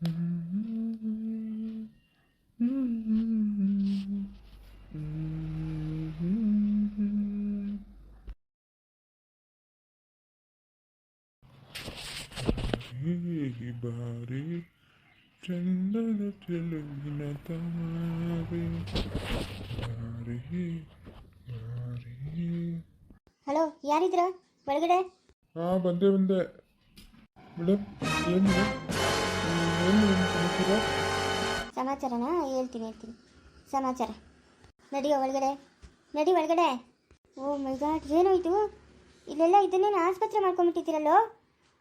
ಈ ಬಾರಿ ಚಂದದ ಚೆಲುವಿನ ತಾರಿ ಬಾರಿ ಬಾರಿ. ಹಲೋ ಯಾರಿದ್ರ? ಒಳಗಡೆ? ಹಾ ಬಂದೆ ಬಂದೆ. ಮೇಡಮ್ ಏನು ಏನು ಸಮಾಚಾರ ಸಮಾಚಾರನ? ಹೇಳ್ತೀನಿ ಹೇಳ್ತೀನಿ. ಸಮಾಚಾರ. ನಡಿ ಒಳಗಡೆ. ನಡಿ ಒಳಗಡೆ. ಓ ಮೈ ಗಾಡ್ ಏನೋ ಇದು ಇಲ್ಲೆಲ್ಲ ಇದನ್ನೇನು ಆಸ್ಪತ್ರೆ ಮಾಡ್ಕೊಂಬಿಟ್ಟಿದ್ದೀರಲ್ಲೋ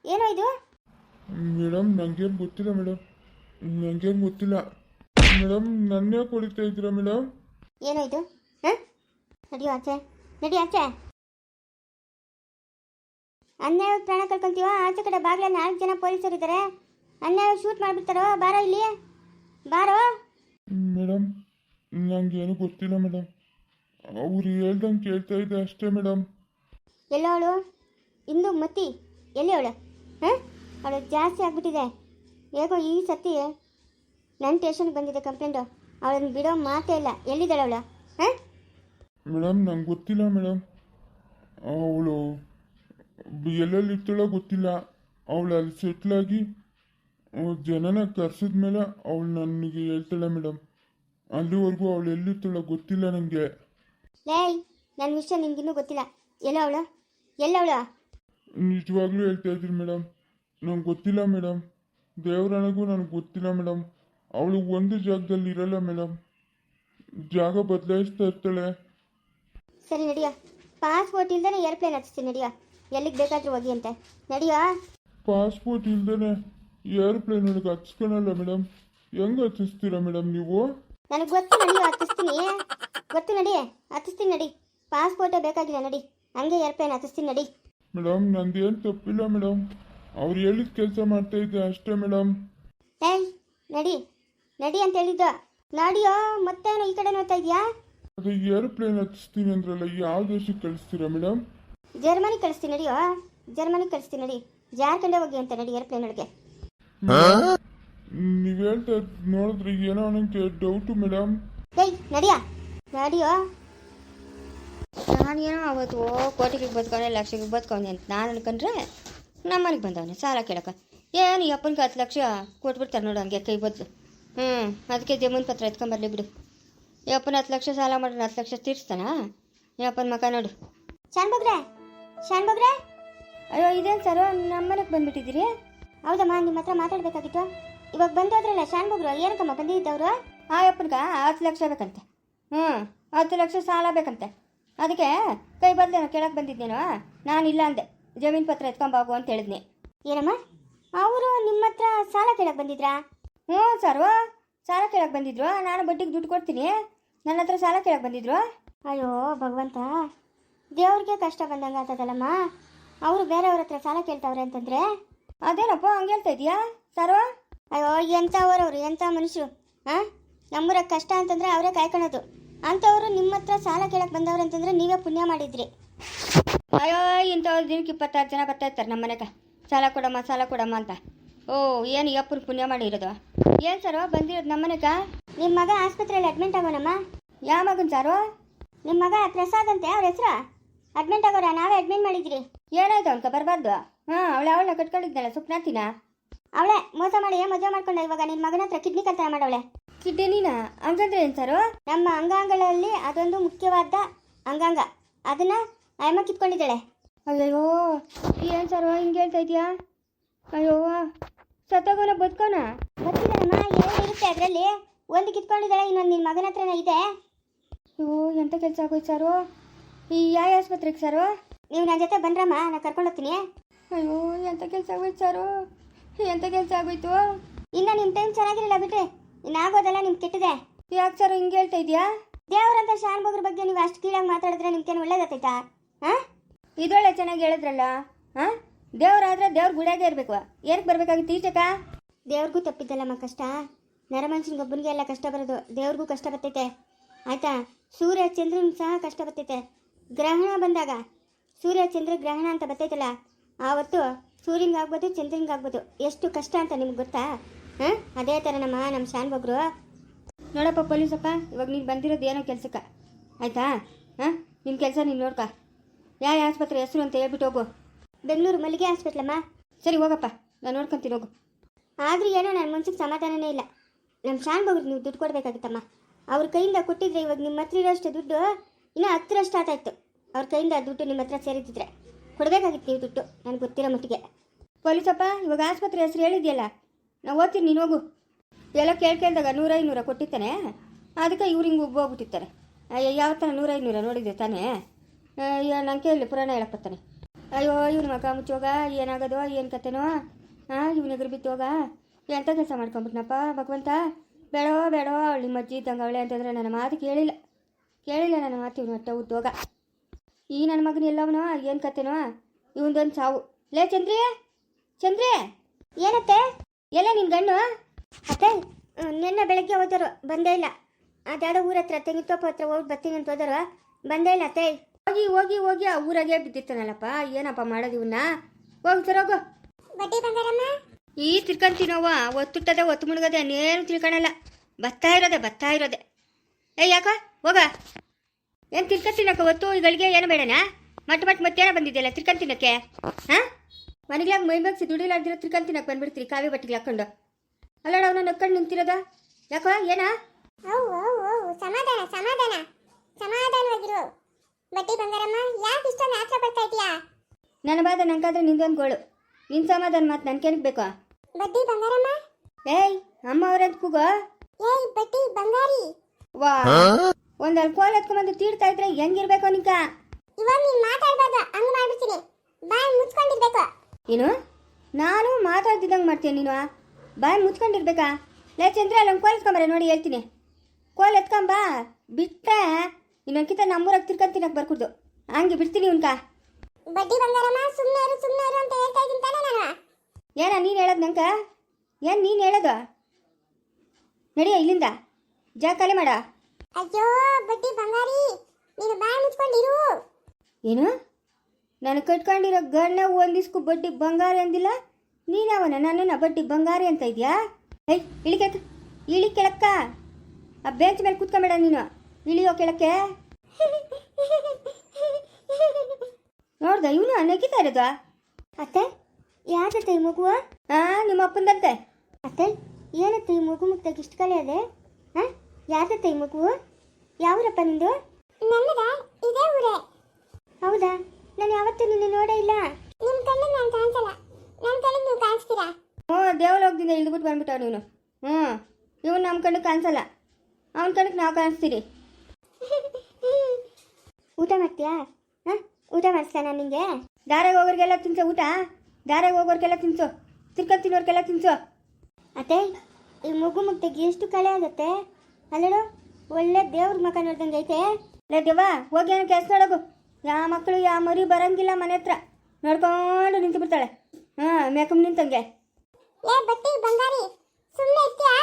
ಏನೋ ಇದು ಮೇಡಮ್ ನನಗೇನು ಗೊತ್ತಿಲ್ಲ ಮೇಡಮ್. ನನಗೇನು ಗೊತ್ತಿಲ್ಲ. ಮೇಡಮ್ ನನ್ನೇ ಕುಡಿತಾ ಇದ್ದೀರಾ ಮೇಡಮ್? ಏನೋ ಇದು ಹಾಂ? ನಡಿಯೋ ಆಚೆ. ನಡಿ ಆಚೆ. ಅನ್ಯಾಯ ಪ್ರಾಣ ಕಳ್ಕೊಂತೀವ? ಆಚೆ ಕಡೆ ಬಾಗ್ಲ ನಾಲ್ಕು ಜನ ಪೊಲೀಸರು ಇದ್ದಾರೆ ಅನ್ಯಾಯ ಶೂಟ್ ಮಾಡಿಬಿಡ್ತಾರೋ? ಬಾರೋ ಇಲ್ಲಿ. ಬಾರೋ. ಮೇಡಮ್ ಏನು ಗೊತ್ತಿಲ್ಲ ಮೇಡಮ್ ಅವ್ರು ಹೇಳ್ದಂಗೆ ಕೇಳ್ತಾ ಇದ್ದೆ ಅಷ್ಟೇ ಮೇಡಮ್ ಎಲ್ಲೋಳು ಇಂದು ಮತಿ. ಎಲ್ಲಿ ಅವಳು? ಹಾಂ? ಅವಳು ಜಾಸ್ತಿ ಆಗ್ಬಿಟ್ಟಿದೆ. ಹೇಗೋ ಈ ಸತಿ ನನ್ನ ಟೇಷನ್ಗೆ ಬಂದಿದೆ ಕಂಪ್ಲೇಂಟು ಅವಳನ್ನು ಬಿಡೋ ಮಾತೇ ಇಲ್ಲ. ಎಲ್ಲಿದ್ದಾಳೆ ಅವಳು? ಹಾಂ? ಮೇಡಮ್ ನಂಗೆ ಗೊತ್ತಿಲ್ಲ ಮೇಡಮ್ ಅವಳು ಎಲ್ಲೆಲ್ಲಿ ಇರ್ತಾಳೋ ಗೊತ್ತಿಲ್ಲ. ಅವಳು ಅಲ್ಲಿ ಸೆಟ್ಲಾಗಿ ಜನನ ಕರ್ಸಿದ್ಮೇಲೆ ಅವಳು ನನಗೆ ಹೇಳ್ತಾಳೆ ಮೇಡಮ್ ಅಲ್ಲಿವರೆಗೂ ಅವಳು ಎಲ್ಲಿರ್ತಾಳೆ ಗೊತ್ತಿಲ್ಲ ನನಗೆ ಲೇಯ್ ನನ್ನ ವಿಷಯ ನಿಮ್ಗಿನ್ನೂ ಗೊತ್ತಿಲ್ಲ. ಎಲ್ಲ ಅವಳು? ಎಲ್ಲವಳು ನಿಜವಾಗ್ಲೂ ಹೇಳ್ತಾ ಇದ್ದೀನಿ ಮೇಡಮ್ ನಂಗೆ ಗೊತ್ತಿಲ್ಲ ಮೇಡಮ್ ದೇವರಾಣಗೂ ನನಗೆ ಗೊತ್ತಿಲ್ಲ ಮೇಡಮ್ ಅವಳು ಒಂದು ಜಾಗದಲ್ಲಿ ಇರಲ್ಲ ಮೇಡಮ್ ಜಾಗ ಬದಲಾಯಿಸ್ತಾ ಇರ್ತಾಳೆ. ಸರಿ ನಡಿಯ. ಪಾಸ್ಪೋರ್ಟ್ ಇಲ್ದೇ ಏರ್ಪ್ಲೇನ್ ಹಚ್ತೀನಿ ನಡಿಯ. ಎಲ್ಲಿಗೆ ಬೇಕಾದ್ರೂ ಹೋಗಿ ಅಂತ. ನಡಿಯ. ಪಾಸ್ಪೋರ್ಟ್ ಇಲ್ದೇನೆ ಏರ್ಪ್ಲೇನ್ ಒಳಗೆ ಹಚ್ಕೊಳಲ್ಲ ಮೇಡಮ್ ಹೆಂಗೆ ಹಚ್ಚಿಸ್ತೀರಾ ಮೇಡಮ್ ನೀವು? ನನಗೆ ಗೊತ್ತು ನಾನು ಹತ್ತಿಸ್ತೀನಿ ಗೊತ್ತು ನಡಿ ಹತ್ತಿಸ್ತೀನಿ ನಡಿ. ಪಾಸ್ಪೋರ್ಟೇ ಬೇಕಾಗಿಲ್ಲ ನಡಿ. ಹಂಗೆ ಏರ್ಪ್ಲೇನ್ ಹತ್ತಿಸ್ತೀನಿ ನಡಿ. ಮೇಡಮ್ ನಂದೇನು ತಪ್ಪಿಲ್ಲ ಮೇಡಮ್ ಅವ್ರು ಹೇಳಿದ ಕೆಲಸ ಮಾಡ್ತಾ ಇದ್ದೆ ಅಷ್ಟೇ ಮೇಡಮ್ ಏಯ್ ನಡಿ. ನಡಿ ಅಂತ ಹೇಳಿದ್ದು. ನಡಿಯೋ ಮತ್ತೇನು ಈ ಕಡೆ ನೋಡ್ತಾ ಇದೆಯಾ? ಅದು ಏರ್ಪ್ಲೇನ್ ಹಚ್ಚಿಸ್ತೀನಿ ಅಂದ್ರಲ್ಲ ಯಾವ ದೇಶಕ್ಕೆ ಕಳಿಸ್ತೀರಾ ಮೇಡಮ್ ಜರ್ಮನಿ ಕಳಿಸ್ತೀನಿ ನಡಿಯೋ. ಜರ್ಮನಿ ಕಳಿಸ್ತೀನಿ ನಡಿ. ಜಾರ್ಖಂಡೇ ಹೋಗಿ ಅಂತ ನಡಿ ಏರ್ಪ್ಲೇನ್ ಒಳಗೆ. ನೀವು ಹೇಳ್ತಾ ನೋಡಿದ್ರೆ ಏನೋ ನನಗೆ ಡೌಟು ಮೇಡಮ್ ಏಯ್ ನಡಿಯ ನಡಿಯೋ ನಾನೇನೋ ಅವತ್ತು ಕೋಟಿಗೆ ಬದ್ಕೊಂಡೆ ಲಕ್ಷಕ್ಕೆ ಬದ್ಕೊಂಡೆ ಅಂತ ನಾನು ಅನ್ಕೊಂಡ್ರೆ ನಮ್ಮ ಮನೆಗೆ ಬಂದವನೆ ಸಾಲ ಕೇಳಕ ಏನು ಅಪ್ಪನಿಗೆ ಹತ್ತು ಲಕ್ಷ ಕೊಟ್ಬಿಡ್ತಾರೆ ನೋಡು ಹಂಗೆ ಕೈ ಬದಲು ಹ್ಞೂ ಅದಕ್ಕೆ ಜಮೀನು ಪತ್ರ ಎತ್ಕೊಂಬರ್ಲಿ ಬಿಡು ಯಪ್ಪನ ಹತ್ತು ಲಕ್ಷ ಸಾಲ ಮಾಡೋಣ ಹತ್ತು ಲಕ್ಷ ತೀರಿಸ್ತಾನ ಯಪ್ಪನ ಮಕ ನೋಡು ಶಾನ್ ಬಗ್ರೆ ಶಾನ್ ಬಗ್ರೆ ಅಯ್ಯೋ ಇದೇನು ಸರ್ ನಮ್ಮ ಮನೆಗೆ ಬಂದ್ಬಿಟ್ಟಿದ್ದೀರಿ ಹೌದಮ್ಮ ನಿಮ್ಮ ಹತ್ರ ಮಾತಾಡ್ಬೇಕಾಗಿತ್ತು. ಇವಾಗ ಬಂದೋದ್ರಲ್ಲ ಶಾನ್ ಬಗ್ರು ಏನಕ್ಕಮ್ಮ ಬಂದಿದ್ದವರು? ಆ ಅಪ್ಪನ್ಗ ಹತ್ತು ಲಕ್ಷ ಬೇಕಂತೆ. ಹ್ಞೂ ಹತ್ತು ಲಕ್ಷ ಸಾಲ ಬೇಕಂತೆ. ಅದಕ್ಕೆ ಕೈ ಬದಲೇನೋ ಕೇಳಕ್ಕೆ ಬಂದಿದ್ದೇನೋ ನಾನು ಇಲ್ಲ ಅಂದೆ. ಜಮೀನು ಪತ್ರ ಎತ್ಕೊಂಬಾಗು ಅಂತ ಹೇಳಿದ್ನಿ. ಏನಮ್ಮ? ಅವರು ನಿಮ್ಮ ಹತ್ರ ಸಾಲ ಕೇಳಕ್ಕೆ ಬಂದಿದ್ರಾ? ಹ್ಞೂ ಸರ್ವ ಸಾಲ ಕೇಳಕ್ಕೆ ಬಂದಿದ್ರು. ನಾನು ಬಡ್ಡಿಗೆ ದುಡ್ಡು ಕೊಡ್ತೀನಿ. ನನ್ನ ಹತ್ರ ಸಾಲ ಕೇಳಕ್ಕೆ ಬಂದಿದ್ರು. ಅಯ್ಯೋ ಭಗವಂತ. ದೇವ್ರಿಗೆ ಕಷ್ಟ ಬಂದಂಗೆ ಆಗ್ತದಲ್ಲಮ್ಮ. ಅವರು ಬೇರೆಯವ್ರ ಹತ್ರ ಸಾಲ ಕೇಳ್ತಾವ್ರೆ ಅಂತಂದ್ರೆ? ಅದೇನಪ್ಪ ಹಂಗೆ ಹೇಳ್ತಾ ಇದೆಯಾ ಸರ್ವ ಅಯ್ಯೋ ಎಂಥವ್ರವ್ರು ಎಂಥ ಮನುಷ್ಯರು ಹಾಂ ನಮ್ಮೂರ ಕಷ್ಟ ಅಂತಂದ್ರೆ ಅವರೇ ಕಾಯ್ಕೊಳ್ಳೋದು. ಅಂಥವ್ರು ನಿಮ್ಮ ಹತ್ರ ಸಾಲ ಕೇಳಕ್ಕೆ ಬಂದವ್ರು ಅಂತಂದ್ರೆ ನೀವೇ ಪುಣ್ಯ ಮಾಡಿದ್ರಿ. ಅಯ್ಯೋ ಇಂಥವ್ರು ದಿನಕ್ಕೆ ಇಪ್ಪತ್ತಾರು ಜನ ಬರ್ತಾ ಇರ್ತಾರೆ ನಮ್ಮ ಮನೆಗೆ. ಸಾಲ ಕೊಡಮ್ಮ ಸಾಲ ಕೊಡಮ್ಮ ಅಂತ. ಓ ಏನು ಯಪ್ಪನ ಪುಣ್ಯ ಮಾಡಿರೋದು ಏನು ಸರ್ ಬಂದಿರೋದು ನಮ್ಮ ಮನೆಗ? ನಿಮ್ಮ ಮಗ ಆಸ್ಪತ್ರೆಯಲ್ಲಿ ಅಡ್ಮಿಂಟ್ ಆಗೋಣಮ್ಮ ಯಾವ ಮಗನ್ ಸಾರು ನಿಮ್ಮ ಮಗ ಪ್ರಸಾದ್ ಅಂತೆ ಅವ್ರ ಹೆಸರು? ಅಡ್ಮಿಂಟ್ ಆಗೋರ? ನಾವೇ ಅಡ್ಮಿಟ್ ಮಾಡಿದ್ರಿ. ಏನಾಯ್ತು ಅಂತ ಬರಬಾರ್ದು? ಹಾಂ ಅವಳ ಅವಳನ್ನ ಕಟ್ಕೊಂಡಿದ್ದಾಳೆ ಸುಪ್ನಾತಿನ. ಅವಳೆ ಮೋಸ ಮಾಡಿ ಮದುವೆ ಮಾಡ್ಕೊಂಡ ಇವಾಗ? ನಿನ್ನ ಮಗನ ಹತ್ರ ಕಿಡ್ನಿ ಕಲ್ತಾನ ಮಾಡವಳೆ. ಕಿಡ್ನಿನ ಹಂಗಂದ್ರೆ ಏನು ಸರ್? ನಮ್ಮ ಅಂಗಾಂಗಗಳಲ್ಲಿ ಅದೊಂದು ಮುಖ್ಯವಾದ ಅಂಗಾಂಗ. ಅದನ್ನ ಅಮ್ಮ ಕಿತ್ಕೊಂಡಿದ್ದಾಳೆ. ಅಯ್ಯೋ ಏನು ಸರ್? ಹಿಂಗೆ ಹೇಳ್ತಾ ಇದೆಯಾ ಅಯ್ಯೋ ಸತ್ತಗೋನ ಬದುಕೋಣ ಗೊತ್ತಿಲ್ಲಮ್ಮ ಎರಡು ಇರುತ್ತೆ ಅದರಲ್ಲಿ. ಒಂದು ಕಿತ್ಕೊಂಡಿದ್ದಾಳೆ ಇನ್ನೊಂದು ನಿನ್ನ ಮಗನ ಹತ್ರನೇ ಇದೆ. ಅಯ್ಯೋ ಎಂಥ ಕೆಲಸ ಆಗೋಯ್ತು ಸರು? ಈ ಯಾವ ಆಸ್ಪತ್ರೆಗೆ ಸರು? ನೀವು ನನ್ನ ಜೊತೆ ಬಂದ್ರಮ್ಮ ನಾನು ಕರ್ಕೊಂಡು ಹೋಗ್ತೀನಿ. ಅಯ್ಯೋ ಎಂಥ ಕೆಲಸ ಆಗೋಯ್ತು ಸರು? ಎಂಥ ಕೆಲಸ ಆಗೋಯ್ತು ಇನ್ನ ನಿಮ್ಮ ಟೈಮ್ ಚೆನ್ನಾಗಿರಲಿಲ್ಲ ಬಿಟ್ರೆ. ಇನ್ನಾಗೋದಲ್ಲ ನಿಮ್ಗೆ ಕೆಟ್ಟಿದೆ. ಯಾಕೆ ಸರ್ ಹಿಂಗೆ ಹೇಳ್ತಾ ಇದೆಯಾ? ದೇವರಂತ ಶಾನ್ ಬಗ್ರ ಬಗ್ಗೆ ನೀವು ಅಷ್ಟು ಕೀಳಾಗಿ ಮಾತಾಡಿದ್ರೆ ನಿಮ್ಗೇನು ಒಳ್ಳೇದಾಗ್ತೈತಾ ಹಾಂ? ಇದೊಳ್ಳೆ ಚೆನ್ನಾಗಿ ಹೇಳಿದ್ರಲ್ಲ? ಹಾಂ? ದೇವ್ರಾದ್ರೆ ದೇವ್ರ ಗುಡಿಯಾಗೆ ಇರಬೇಕು. ಏನಕ್ಕೆ ಬರಬೇಕಾಗಿತ್ತು ಈಚಕ ದೇವ್ರಿಗೂ ತಪ್ಪಿದ್ದಲ್ಲಮ್ಮ ಕಷ್ಟ. ನರಮನುಷ್ಯನಿಗೊಬ್ಬನಿಗೆ ಎಲ್ಲ ಕಷ್ಟ ಬರೋದು ದೇವ್ರಿಗೂ ಕಷ್ಟ ಬರ್ತೈತೆ. ಆಯ್ತಾ? ಸೂರ್ಯ ಚಂದ್ರನ್ ಸಹ ಕಷ್ಟ ಬರ್ತೈತೆ. ಗ್ರಹಣ ಬಂದಾಗ. ಸೂರ್ಯ ಚಂದ್ರ ಗ್ರಹಣ ಅಂತ ಬರ್ತೈತಲ್ಲ. ಆವತ್ತು ಸೂರ್ಯನಿಗಾಗ್ಬೋದು, ಚಂದ್ರನಿಗಾಗ್ಬೋದು, ಎಷ್ಟು ಕಷ್ಟ ಅಂತ ನಿಮ್ಗೆ ಗೊತ್ತಾ? ಹಾಂ? ಅದೇ ಥರ ನಮ್ಮ ನಮ್ಮ ಶಾನ್ ಬಗ್ರು ನೋಡಪ್ಪ ಪೊಲೀಸಪ್ಪ, ಇವಾಗ ನೀನು ಬಂದಿರೋದು ಏನೋ ಕೆಲಸಕ್ಕೆ. ಆಯಿತಾ? ಹಾಂ? ನಿಮ್ಮ ಕೆಲಸ ನೀನು ನೋಡ್ಕ. ಯಾವ ಆಸ್ಪತ್ರೆ ಹೆಸರು ಅಂತ ಹೇಳ್ಬಿಟ್ಟು ಹೋಗು. ಬೆಂಗಳೂರು ಮಲ್ಲಿಗೆ ಹಾಸ್ಪಿಟ್ಲಮ್ಮ ಸರಿ, ಹೋಗಪ್ಪ. ನಾನು ನೋಡ್ಕೊಂತೀನಿ, ಹೋಗು. ಆದರೂ ಏನೋ ನನ್ನ ಮನ್ಸಿಗೆ ಸಮಾಧಾನನೇ ಇಲ್ಲ. ನಮ್ಮ ಶಾನ್ ನೀವು ದುಡ್ಡು ಕೊಡಬೇಕಾಗಿತ್ತಮ್ಮ. ಅವ್ರ ಕೈಯಿಂದ ಕೊಟ್ಟಿದ್ರೆ ಇವಾಗ ನಿಮ್ಮ ಹತ್ರ ಇರೋಷ್ಟು ದುಡ್ಡು ಇನ್ನೂ ಹತ್ತರಷ್ಟು ಆತಾಯಿತ್ತು ಅವ್ರ ಕೈಯಿಂದ ದುಡ್ಡು ನಿಮ್ಮ ಹತ್ರ ಸೇರಿದ್ದಿದ್ರೆ ಕೊಡಬೇಕಾಗಿತ್ತು ನೀವು ದುಡ್ಡು? ನನಗೆ ಗೊತ್ತಿರೋ ಮಟ್ಟಿಗೆ. ಪೊಲೀಸಪ್ಪ, ಇವಾಗ ಆಸ್ಪತ್ರೆ ಹೆಸರು ಹೇಳಿದ್ಯಲ್ಲ? ನಾವು ಓದ್ತೀನಿ, ನೀನು ಹೋಗು. ಎಲ್ಲ ಕೇಳಿ ಕೇಳಿದಾಗ ನೂರೈನೂರ ಕೊಟ್ಟಿರ್ತಾನೆ. ಅದಕ್ಕೆ ಇವ್ರು ಹಿಂಗೆ ಹೋಗ್ಬಿಟ್ಟಿರ್ತಾರೆ. ಅಯ್ಯೋ, ಯಾವ ಥರ ನೂರೈನೂರ ನೋಡಿದ್ದೆ ತಾನೇ? ಅಯ್ಯೋ ನಂಗೆ ಕೇಳಿ ಪುರಾಣ ಹೇಳಕ್ಕೆ ಅಯ್ಯೋ, ಇವ್ನ ಮಗ ಮುಚ್ಚೋಗ? ಏನಾಗೋದೋ? ಏನು ಕತೆನೋ? ಹಾಂ ಇವ್ನ ಎದುರು ಬಿತ್ತೋಗ ಎಂಥ ಕೆಲಸ ಮಾಡ್ಕೊಂಬಿಟ್ನಪ್ಪ, ಭಗವಂತ? ಬೇಡೋ ಬೇಡೋ ಅವಳು ಮಜ್ಜಿ ಇದ್ದಂಗೆ ಅವಳೆ ಅಂತಂದರೆ ನನ್ನ ಮಾತು ಕೇಳಿಲ್ಲ. ಕೇಳಿಲ್ಲ ನನ್ನ ಮಾತು, ಇವನು ಹೊಟ್ಟೆ ಉದ್ದೋಗ ಈ ನನ್ನ ಮಗನ ಎಲ್ಲವನೋ? ಏನು ಕತೆನೋ? ಇವಂದೊಂದು ಸಾವು. ಲೇ ಚಂದ್ರಿ! ಚಂದ್ರಿ! ಏನತ್ತೆ? ಎಲ್ಲ ನಿನ್ನ ಗಣ್ಣು ಅತ್ತೆ ನಿನ್ನೆ ಬೆಳಗ್ಗೆ ಹೋದರು ಬಂದೇ ಇಲ್ಲ. ಅದ್ಯಾವುದೋ ಊರ ಹತ್ರ ತೆಂಗಿನತೋಪ ಹತ್ರ ಹೋಗಿ ಬರ್ತೀನಿ ಅಂತ ಹೋದರು ಬಂದೇ ಇಲ್ಲ ಅತ್ತೆ. ಹೋಗಿ ಹೋಗಿ ಹೋಗಿ ಆ ಊರಾಗೆ ಬಿದ್ದಿರ್ತಾನಲ್ಲಪ್ಪ ಏನಪ್ಪ ಮಾಡೋದು ಇವನ್ನ ಹೋಗಿ ಸರ್ ಹೋಗು. ಬಡ್ಡಿ ಬಂಗಾರಮ್ಮ? ಈ ತಿರ್ಕಂತೀನವ್ವ ಒತ್ತುಟ್ಟದೆ ಒತ್ತು ಮುಳುಗದೆ ಏನು ತಿಳ್ಕೊಳಲ್ಲ. ಬತ್ತಾ ಇರೋದೆ ಬತ್ತಾ ಇರೋದೆ. ಏ ಯಾಕ? ಹೋಗ. ಏನು ತಿರ್ಕನ್ ತಿನ್ನೋಕೆ ಹೊತ್ತು ಈಗಳಿಗೆ ಏನು ಬೇಡನಾ? ಮತ್ತೆ ಮತ್ತೆ ಮತ್ತೇನೋ ಬಂದಿದೆಯಲ್ಲ ಹಾ ಹಾಂ? ಮನೆಗ್ಲಾಗ ಮೈ ಬಗ್ಸಿ ದುಡಿಲಾರ್ದಿರೋ ತಿರ್ಕಂತೀನಕ್ಕೆ ಬಂದ್ಬಿಡ್ತೀರಿ ಕಾವಿ ಬಟ್ಟಿಗೆ ಹಾಕೊಂಡು. ಅಲ್ಲಡ ಅವನ ನಕ್ಕೊಂಡು ನಿಂತಿರೋದ? ಯಾಕೋ ಏನ? ಸಮಾಧಾನ ಸಮಾಧಾನ. ಸಮಾಧಾನವಾಗಿರು. ಬಟ್ಟಿ ಬಂಗಾರಮ್ಮ ಯಾಕೆ ಇಷ್ಟೊಂದು ಆತ್ರ ಬರ್ತಾ ಇದೀಯಾ ನನ್ನ ಬಾದ ನಂಗಾದ್ರೆ ನಿಂದೊಂದು ಗೋಳು. ನಿನ್ ಸಮಾಧಾನ ಮಾತು ನನ್ಗೇನಕ್ಕೆ ಬೇಕು? ಬಡ್ಡಿ ಬಂಗಾರಮ್ಮ? ಏಯ್ ಅಮ್ಮ ಅವ್ರಂತ ಕೂಗೋ? ಏಯ್ ಬಟ್ಟಿ ಬಂಗಾರಿ. ವಾ. ಒಂದ್ ಕೋಲ್ ಎತ್ಕೊಂಬಂದು ತೀಡ್ತಾ ಇದ್ರೆ ಹೆಂಗಿರ್ಬೇಕು ನಿಕ? ಇವಾಗ ನೀನ್ ಮಾತಾಡ್ಬಾರ್ದು ಹಂಗ್ ಮಾಡ್ಬಿಡ್ತೀನಿ. ಬಾಯ್ ಮುಚ್ಕೊಂಡಿರ್ಬೇಕು. ಏನು ನಾನು ಮಾತಾಡ್ತಿದ್ದಂಗೆ ಮಾಡ್ತೀನಿ ನೀನು? ಬಾಯಿ ಮುಚ್ಕೊಂಡಿರ್ಬೇಕಾ? ಲೇ ಚಂದ್ರ ಅಲ್ಲೊಂದು ಕೋಲ್ ಎತ್ಕೊಂಬರ ನೋಡಿ ಹೇಳ್ತೀನಿ. ಕೋಲ್ ಎತ್ಕೊಂಬ ಬಿಟ್ರೆ ಇನ್ನೊಂದ್ಕಿತ ನಮ್ಮೂರಾಗ ತಿರ್ಕೊಂತಿನಕ್ಕೆ ಬರ್ಕೊಡ್ದು. ಹಂಗೆ ಬಿಡ್ತೀನಿ ಉನ್ಕ. ಬಡ್ಡಿ ಬಂಗಾರಮ್ಮ ಸುಮ್ಮನೆ ಇರು ಸುಮ್ಮನೆ ಇರು ಅಂತ ಹೇಳ್ತಾ ಇದ್ದೀನಿ ತಾನೇ ನಾನು. ಏನ ನೀನು ಹೇಳೋದು ನಂಕ? ಏನು ನೀನು ಹೇಳೋದು? ನಡಿಯ ಇಲ್ಲಿಂದ. ಜಾ ಖಾಲಿ ಮಾಡ. ಅಯ್ಯೋ ಬಡ್ಡಿ ಬಂಗಾರಿ ನೀನು ಬಾಯಿ ಮುಚ್ಕೊಂಡಿರು. ಏನು? ನಾನು ಕಟ್ಕೊಂಡಿರೋ ಗಣ್ಣ ಒಂದಿಸ್ಕು ಬಡ್ಡಿ ಬಂಗಾರಿ ಅಂದಿಲ್ಲ? ನೀನವನ? ನನ್ನನ್ನು ಬಡ್ಡಿ ಬಂಗಾರಿ ಅಂತ ಇದೆಯಾ? ಏಯ್ ಇಳಿಕೆ ಇಳಿ ಕೆಳಕ್ಕ. ಆ ಬೆಂಚ್ ಮೇಲೆ ಕೂತ್ಕೊಂಬೇಡ ನೀನು. ಇಳಿಯೋ ಕೆಳಕ್ಕೆ. ನೋಡ್ದ ಇವನು ನಗಿತಾ ಇರೋದು? ಅತ್ತೆ ಯಾರತ್ತೆ ಈ ಮಗುವ? ಹಾ ನಿಮ್ಮ ಅಪ್ಪಂದಂತೆ ಅತ್ತೆ ಏನತ್ತೆ ಈ ಮಗು ಮುಕ್ತಾಗ ಇಷ್ಟು ಕಲೆ ಅದೇ? ಯಾಕತ್ತೆ ಈ ಮಗು? ಯಾವೂರಪ್ಪ ನಿಂದು? ನನ್ನದ? ಇದೇ ಊರೇ. ಹೌದಾ? ನಾನು ಯಾವತ್ತೂ ನಿನ್ನ ನೋಡೇ ಇಲ್ಲ. ನಿಮ್ಮ ಕಣ್ಣಿಗೆ ನಾನು ಕಾಣಿಸಲ್ಲ. ನನ್ನ ಕಣ್ಣಿಗೆ ನೀವು ಕಾಣಿಸ್ತೀರಾ? ಹ್ಞೂ ದೇವಲೋಕದಿಂದ ಇಳಿದ್ಬಿಟ್ಟು ಬಂದ್ಬಿಟ್ಟವ್ ನೀನು ಹ್ಞೂ ಇವನು ನಮ್ಮ ಕಣ್ಣಿಗೆ ಕಾಣಿಸಲ್ಲ. ಅವನ ಕಣ್ಣಿಗೆ ನಾವು ಕಾಣಿಸ್ತೀರಿ. ಊಟ ಮಾಡ್ತೀಯಾ? ಹಾಂ? ಊಟ ಮಾಡಿಸ್ಲಾ ನಾನು ನಿಂಗೆ? ದಾರಾಗ ಹೋಗೋರಿಗೆಲ್ಲ ತಿನ್ಸೋ ಊಟ. ದಾರಾಗ ಹೋಗೋರಿಗೆಲ್ಲ ತಿನ್ಸು. ತಿರ್ಕೊಂಡು ತಿನ್ನೋರಿಗೆಲ್ಲ ತಿನ್ಸು. ಅತ್ತೆ ಈ ಮಗು ಮುಕ್ತಾಗ ಎಷ್ಟು ಕಳೆ ಆಗುತ್ತೆ? ಅಲ್ಲಡು ಒಳ್ಳೆ ದೇವ್ರ ಮಕ ನೋಡ್ದಂಗೆ ಐತೆ. ಲೇ ದೇವ ಹೋಗಿ ಏನು ಕೆಲಸ ನೋಡೋಗು. ಯಾವ ಮಕ್ಕಳು ಯಾವ ಮರಿ ಬರಂಗಿಲ್ಲ ಮನೆ ಹತ್ರ. ನೋಡ್ಕೊಂಡು ನಿಂತು ಬಿಡ್ತಾಳೆ. ಹಾಂ ಮೇಕಮ್ ನಿಂತಂಗೆ. ಏ ಬಟ್ಟಿ ಬಂಗಾರಿ ಸುಮ್ಮನೆ ಇರ್ತೀಯಾ?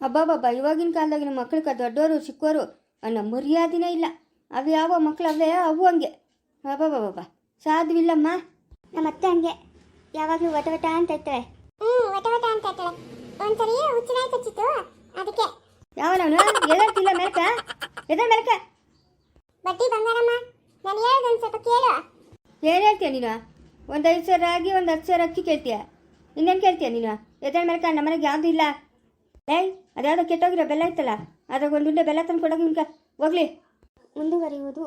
ಅಬ್ಬಾಬಬ್ಬ ಇವಾಗಿನ ಕಾಲದಾಗಿನ ಮಕ್ಕಳಿಗೆ ದೊಡ್ಡವರು ಚಿಕ್ಕವರು ಅನ್ನೋ ಮರ್ಯಾದಿನೇ ಇಲ್ಲ. ಅವು ಯಾವ ಮಕ್ಕಳು ಅವೇ ಅವು ಹಂಗೆ. ಅಬ್ಬಾಬಬ್ಬ ಸಾಧ್ಯವಿಲ್ಲಮ್ಮ. ನಮ್ಮ ಅತ್ತೆ ಹಂಗೆ. ಯಾವಾಗಲೂ ವಟ ವಟ ಅಂತ ಇರ್ತವೆ ಹ್ಞೂ ವಟ ವಟ ಅಂತ ಇರ್ತಾಳೆ. ಒಂದ್ಸರಿ ಹುಚ್ಚನಾಯಿ ಕಚ್ಚಿತ್ತು ಅದಕ್ಕೆ ಯಾವನವನು ಎದರ್ತಿಲ್ಲ ಮೇಲ್ಕ ಎದ ಮೆಲಕ ಬಟ್ಟಿ ಬಂಗಾರಮ್ಮ ನಾನು ಹೇಳ್ದೊಂದು ಸ್ವಲ್ಪ ಕೇಳು ಏನು ಹೇಳ್ತೀಯ ನೀನು? ಒಂದು ಐದು ಸಾವಿರ ಆಗಿ ಒಂದು ಹತ್ತು ಸಾವಿರ ಅಕ್ಕಿ ಕೇಳ್ತೀಯ. ಇನ್ನೇನು ಕೇಳ್ತೀಯ ನೀನು? ಎದ್ರ ನಮ್ಮ ಮನೆಗೆ ಯಾವುದೂ ಇಲ್ಲ. ಏಯ್ ಅದ್ಯಾವುದೋ ಕೆಟ್ಟೋಗಿರೋ ಬೆಲ್ಲ ಇತ್ತಲ್ಲ ಅದ್ರಾಗ ಒಂದು ಉಂಡೆ ಬೆಲ್ಲ ತಂದು ಕೊಡೋಕೆ ನಿನ್ಕ ಹೋಗ್ಲಿ. ಮುಂದುವರಿಯುವುದು